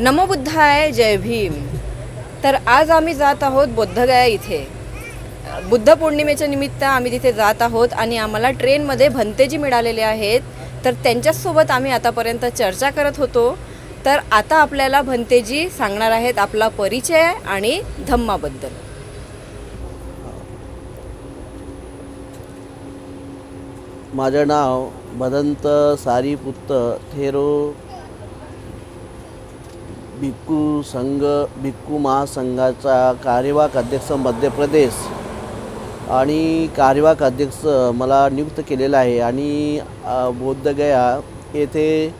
नमो बुद्धाय जय भीम. तर आज आम्ही जात आहोत बोद्धगया इथे. बुद्ध पौर्णिमेच्या निमित्त आम्ही तिथे जात आहोत आणि आम्हाला ट्रेनमध्ये भंतेजी मिळालेले आहेत. तर त्यांच्यासोबत आम्ही आतापर्यंत चर्चा करत होतो. तर आता आपल्याला भंतेजी सांगणार आहेत आपला परिचय आणि धम्माबद्दल. माझं नाव भदंत सारीपुत्त थेरो भिक्खू संघ भिक्खू महासंघाचा कार्यवाहक अध्यक्ष मध्य प्रदेश आणि कार्यवाहक अध्यक्ष मला नियुक्त केलेला आहे. आणि बौद्धगया येथे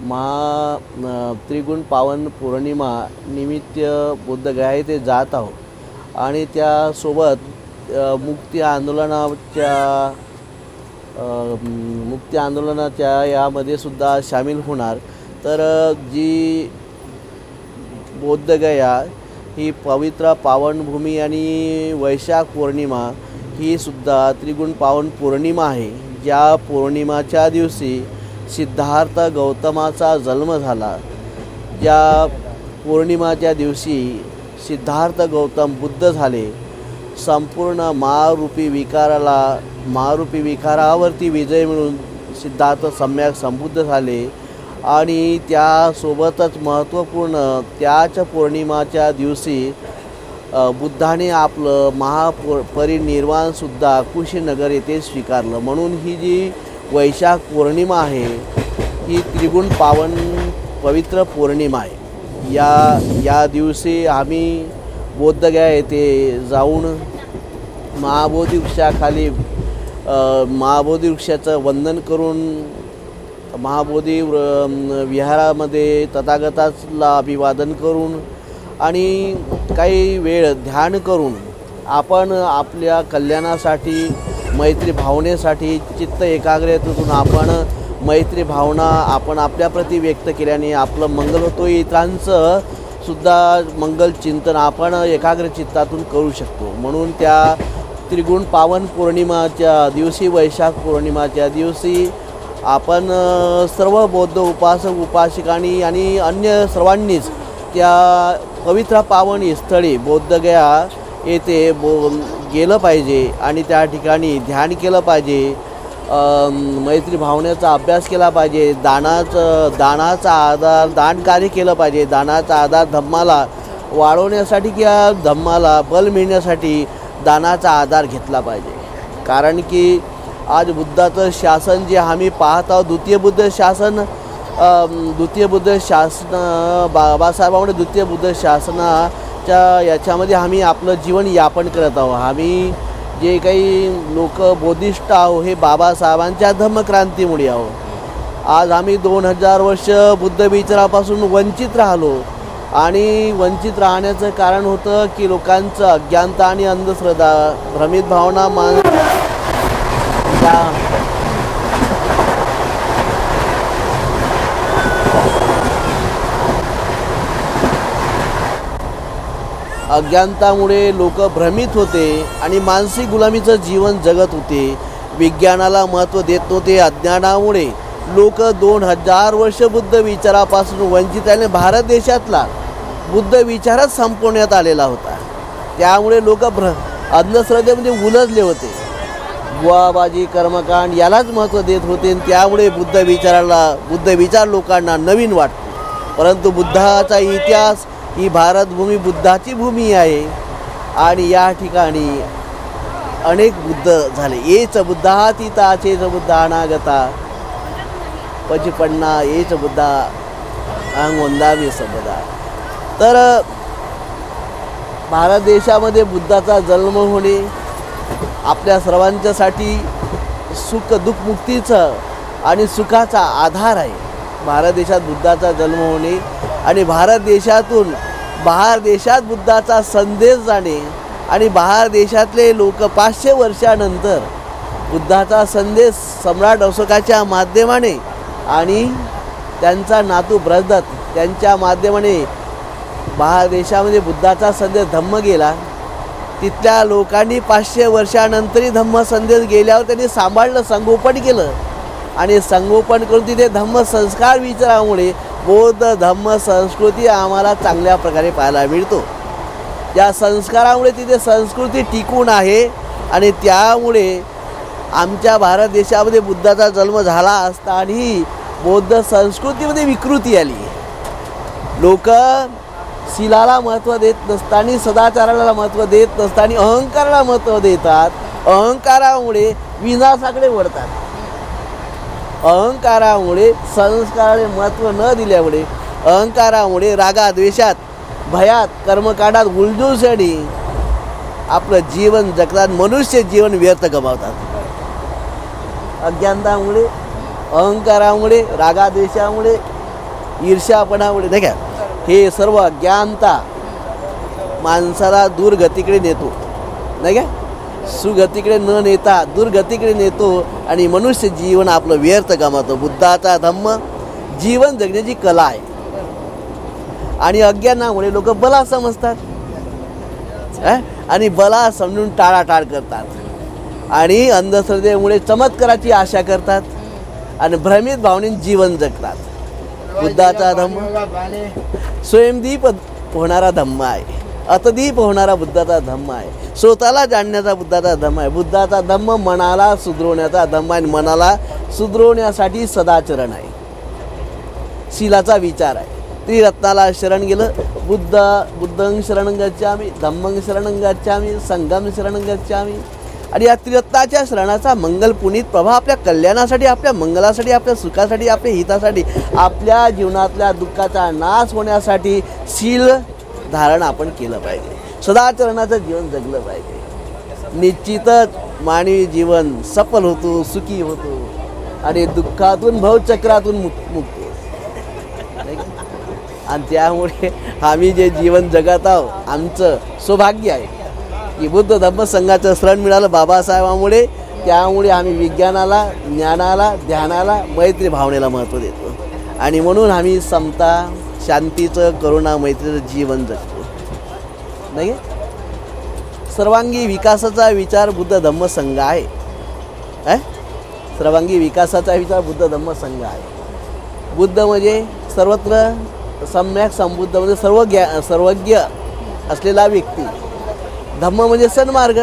महा त्रिगुण पावन पौर्णिमा निमित्त बौद्धगया येथे जात आहोत. आणि त्यासोबत मुक्ती आंदोलनाच्या मुक्ती आंदोलनाच्या यामध्ये सुद्धा सामील होणार. तर जी बौद्धगया ही पवित्र पावनभूमी आणि वैशाख पौर्णिमा ही सुद्धा त्रिगुण पावन पौर्णिमा आहे. ज्या पौर्णिमाच्या दिवशी सिद्धार्थ गौतमाचा जन्म झाला. ज्या पौर्णिमाच्या दिवशी सिद्धार्थ गौतम बुद्ध झाले. संपूर्ण मारुपी विकाराला मारुपी विकारावरती विजय मिळून सिद्धार्थ सम्यक संबुद्ध झाले. आणि त्यासोबतच महत्त्वपूर्ण त्याच पौर्णिमाच्या दिवशी बुद्धाने आपलं महापो परिनिर्वाणसुद्धा कुशीनगर येथे स्वीकारलं. म्हणून ही जी वैशाख पौर्णिमा आहे ही त्रिगुण पावन पवित्र पौर्णिमा आहे. या या दिवशी आम्ही बोद्धगया येथे जाऊन महाबोधी वृक्षाखाली महाबोधी वृक्षाचं वंदन करून महाबोधी व्र- विहारामध्ये तथागताला अभिवादन करून आणि काही वेळ ध्यान करून आपण आपल्या कल्याणासाठी मैत्री भावनेसाठी चित्त एकाग्रतेतून आपण मैत्री भावना आपण आपल्याप्रती व्यक्त केल्याने आपलं मंगल होतो इतरांचं सुद्धा मंगल चिंतन आपण एकाग्र चित्तातून करू शकतो. म्हणून त्या त्रिगुण पावन पौर्णिमाच्या दिवशी वैशाख पौर्णिमाच्या दिवशी आपण सर्व बौद्ध उपासक उपासिकांनी आणि अन्य सर्वांनीच त्या पवित्र पावन स्थळी बौद्धगया येथे बो गेलं पाहिजे आणि त्या ठिकाणी ध्यान केलं पाहिजे. मैत्री भावनेचा अभ्यास केला पाहिजे. दानाचं दानाचा आधार दान कार्य केलं पाहिजे. दानाचा आधार धम्माला वाढवण्यासाठी किंवा धम्माला बल मिळण्यासाठी दानाचा आधार घेतला पाहिजे. कारण की आज बुद्धाचं शासन जे आम्ही पाहत आहोत द्वितीय बुद्ध शासन द्वितीय बुद्ध शासन बाबासाहेबांमुळे द्वितीय बुद्ध शासनाच्या याच्यामध्ये आम्ही आपलं जीवन यापन करत आहोत. आम्ही जे काही लोक बोधिष्ट आहो हे बाबासाहेबांच्या धम्मक्रांतीमुळे आहो आज आम्ही दोन हजार वर्ष बुद्ध विचारापासून वंचित राहिलो. आणि वंचित राहण्याचं कारण होतं की लोकांचं अज्ञानता आणि अंधश्रद्धा भ्रमित भावना मान त्या अज्ञानतामुळे लोक भ्रमित होते आणि मानसिक गुलामीचं जीवन जगत होते. विज्ञानाला महत्त्व देत नव्हते अज्ञानामुळे लोक दोन हजार वर्ष बुद्ध विचारापासून वंचित आणि भारत देशातला बुद्ध विचारच संपवण्यात आलेला होता. त्यामुळे लोक भ्र अंधश्रद्धेमध्ये उलजले होते. बुवाबाजी कर्मकांड यालाच महत्त्व देत होते आणि त्यामुळे बुद्ध विचाराला बुद्ध विचार लोकांना नवीन वाटतो. परंतु बुद्धाचा इतिहास ही भारतभूमी बुद्धाची भूमी आहे. आणि या ठिकाणी अनेक बुद्ध झाले. एच बुद्धा तिता चेच बुद्ध अनागता पचिपण्णा एच बुद्धा अंग वंदावी सबदा तर भारत देशामध्ये बुद्धाचा जन्म होणे आपल्या सर्वांच्यासाठी सुख दुःखमुक्तीचं आणि सुखाचा आधार आहे. भारत देशात बुद्धाचा जन्म होणे आणि भारत देशातून बाहेर देशात बुद्धाचा संदेश जाणे आणि बाहेर देशातले लोक पाचशे वर्षानंतर बुद्धाचा संदेश सम्राट अशोकाच्या माध्यमाने आणि त्यांचा नातू ब्रजदत्त त्यांच्या माध्यमाने बाहेर देशामध्ये बुद्धाचा संदेश धम्म गेला तिथल्या लोकांनी पाचशे वर्षानंतरही धम्म संदेश गेल्यावर त्यांनी सांभाळलं संगोपन केलं. आणि संगोपन करून तिथे धम्म संस्कार विचारामुळे बौद्ध धम्म संस्कृती आम्हाला चांगल्या प्रकारे पाहायला मिळतो. या संस्कारामुळे तिथे संस्कृती टिकून आहे आणि त्यामुळे आमच्या भारत देशामध्ये बुद्धाचा जन्म झाला असतानाही बौद्ध संस्कृतीमध्ये विकृती आली. लोक शिलाला महत्त्व देत नसताना सदाचाराला महत्त्व देत नसताना अहंकाराला महत्त्व देतात. अहंकारामुळे विनाशाकडे वळतात. अहंकारामुळे संस्काराने महत्त्व न दिल्यामुळे अहंकारामुळे रागाद्वेषात भयात कर्मकांडात उलजूसाठी आपलं जीवन जगतात मनुष्य जीवन व्यर्थ गमावतात. अज्ञानतामुळे अहंकारामुळे रागाद्वेषामुळे ईर्ष्यापणामुळे नाही का? हे सर्व अज्ञानता माणसाला दूरगतीकडे नेतो. नाही का? सुगतीकडे न नेता दुर्गतीकडे नेतो आणि मनुष्य जीवन आपलं व्यर्थ गमावतो बुद्धाचा धम्म जीवन जगण्याची कला आहे. आणि अज्ञानामुळे लोक बला समजतात. आणि बला समजून टाळाटाळ करतात. आणि अंधश्रद्धेमुळे चमत्काराची आशा करतात. आणि भ्रमित भावनेने जीवन जगतात. बुद्धाचा धम्म. स्वयंदीप होणारा धम्म आहे. अतदीप होणारा बुद्धाचा धम्म आहे. स्वतःला जाणण्याचा बुद्धाचा धम्म आहे. बुद्धाचा धम्म मनाला सुधरवण्याचा धम्म आहे. आणि मनाला सुधरवण्यासाठी सदाचरण आहे. शिलाचा विचार आहे. त्रिरत्नाला शरण गेलं. बुद्ध बुद्धंग शरण गच्छामी धम्मंग शरण गच्छामी संगम शरण गच्छामी. आणि या त्रिरत्नाच्या शरणाचा मंगल पुनीत प्रभाव आपल्या कल्याणासाठी आपल्या मंगलासाठी आपल्या सुखासाठी आपल्या हितासाठी आपल्या जीवनातल्या दुःखाचा नाश होण्यासाठी शील धारण आपण केलं पाहिजे. सदाचरणाचं जीवन जगलं पाहिजे. निश्चितच मानवी जीवन सफल होतो सुखी होतो आणि दुःखातून भवचक्रातून मुक मुक्तो. आणि त्यामुळे आम्ही जे जीवन जगत आहोत आमचं सौभाग्य आहे. की बुद्ध धम्म संघाचं शरण मिळालं बाबासाहेबामुळे. त्यामुळे आम्ही विज्ञानाला ज्ञानाला ध्यानाला मैत्री भावनेला महत्त्व देतो. आणि म्हणून आम्ही समता शांतीचं करुणा मैत्रीचं जीवन जगतो. नाही? सर्वांगी विकासाचा विचार बुद्ध धम्म संघ आहे सर्वांगी विकासाचा विचार बुद्ध धम्म संघ आहे. बुद्ध म्हणजे सर्वत्र सम्यक संबुद्ध म्हणजे सर्व ज्ञा सर्वज्ञ असलेला व्यक्ती. धम्म म्हणजे सन्मार्ग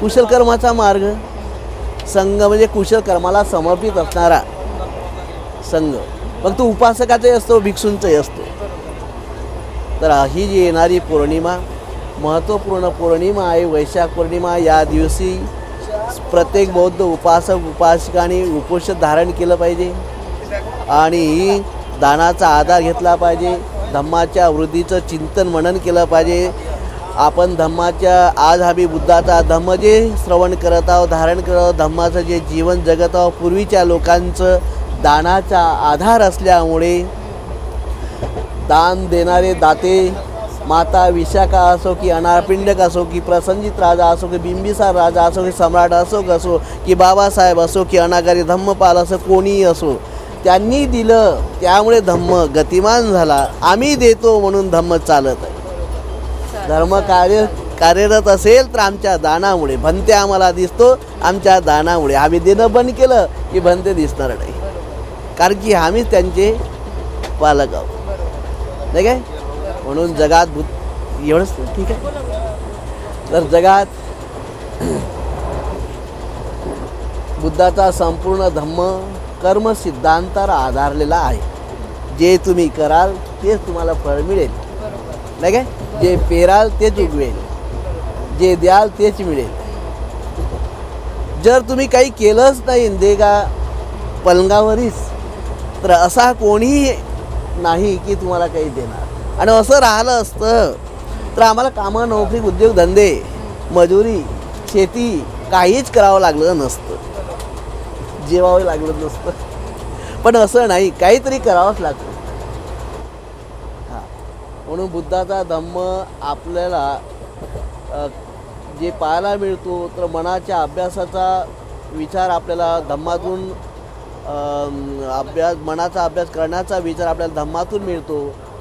कुशल कर्माचा मार्ग संघ म्हणजे कुशल कर्माला समर्पित असणारा संघ. मग तो उपासकाचाही असतो भिक्षूंचाही असतो. तर ही जी येणारी पौर्णिमा महत्त्वपूर्ण पौर्णिमा आहे वैशाख पौर्णिमा या दिवशी प्रत्येक बौद्ध उपासक उपासकांनी उपोषण धारण केलं पाहिजे आणि दानाचा आधार घेतला पाहिजे धम्माच्या वृद्धीचं चिंतन मनन केलं पाहिजे आपण धम्माच्या आज आम्ही बुद्धाचा धम्म जे श्रवण करत आहोत धारण करत आहोत धम्माचं जे जीवन जगत आहोत पूर्वीच्या लोकांचं दानाचा आधार असल्यामुळे दान देणारे दाते माता विशाखा असो की अनारपिंडक असो की प्रसंजित राजा असो की बिंबिसार राजा असो की सम्राट असो असो की बाबासाहेब असो की अनागारी धम्मपाल असो कोणीही असो त्यांनी दिलं त्यामुळे धम्म गतिमान झाला. आम्ही देतो म्हणून धम्म चालत आहे. धर्म कार्य कार्यरत असेल तर आमच्या दानामुळे भंते आम्हाला दिसतो आमच्या दानामुळे. आम्ही देणं बंद केलं की भंते दिसणार नाही. कारण की आम्हीच त्यांचे पालक आहोत. नाही काय? म्हणून जगात भूत एवढंच ठीक आहे? तर जगात बुद्धाचा संपूर्ण धम्म कर्म सिद्धांतावर आधारलेला आहे. जे तुम्ही कराल तेच तुम्हाला फळ मिळेल. नाही काय जे पेराल तेच उगवेल. जे द्याल तेच मिळेल. जर तुम्ही काही केलंच नाही देगा पलंगावरीच तर असा कोणीही नाही की तुम्हाला काही देणार. आणि असं राहिलं असतं तर आम्हाला कामं नोकरी उद्योगधंदे मजुरी शेती काहीच करावं लागलं नसतं. जेवावं लागलं नसतं. पण असं नाही काहीतरी करावंच लागतं. म्हणून बुद्धाचा धम्म आपल्याला जे पाहायला मिळतो तर मनाच्या अभ्यासाचा विचार आपल्याला धम्मातून अभ्यास मनाचा अभ्यास करण्याचा विचार आपल्याला धम्मातून मिळतो.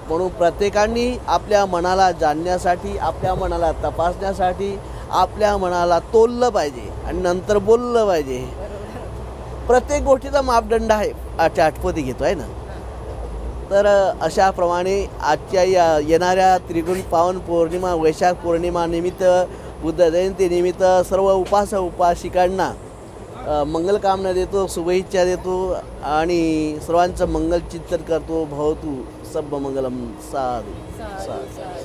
म्हणून प्रत्येकाने आपल्या मनाला जाणण्यासाठी आपल्या मनाला तपासण्यासाठी आपल्या मनाला तोललं पाहिजे आणि नंतर बोललं पाहिजे. प्रत्येक गोष्टीचा मापदंड आहे. अच्छा आठपती घेतो आहे ना? तर अशाप्रमाणे आजच्या या येणाऱ्या त्रिगुण पावन पौर्णिमा वैशाख पौर्णिमानिमित्त बुद्ध जयंतीनिमित्त सर्व उपास उपासिकांना मंगलकामना देतो शुभेच्छा देतो आणि सर्वांचं मंगल चिंतन करतो. भवतु सब मंगलम साधू साधू.